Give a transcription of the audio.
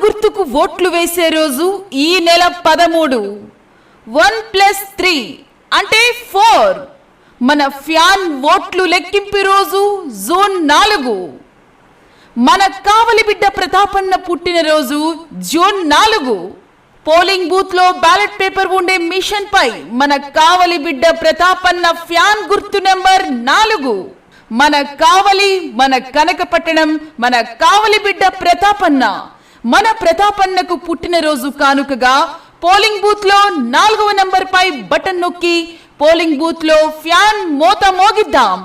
ఓట్లు వేసే రోజు ఈ నెల పదమూడు. వన్ ప్లస్ త్రీ అంటే ఫోర్. మన ఫ్యాన్ ఓట్లు లెక్కింపు రోజు జూన్ నాలుగు. మన కావలి బిడ్డ ప్రతాపన్న పుట్టినరోజు జూన్ నాలుగు. పోలింగ్ బూత్లో బ్యాలెట్ పేపర్ ఉండే మిషన్ పై మన కావలి బిడ్డ ప్రతాపన్న ఫ్యాన్ గుర్తు నెంబర్ నాలుగు. మన కావలి మన కనకపట్టణం మన కావలి బిడ్డ ప్రతాపన్న. మన ప్రతాపన్నకు పుట్టినరోజు కానుకగా పోలింగ్ బూత్లో నాలుగవ నంబర్ పై బటన్ నొక్కి పోలింగ్ బూత్లో ఫ్యాన్ మోత మోగిద్దాం.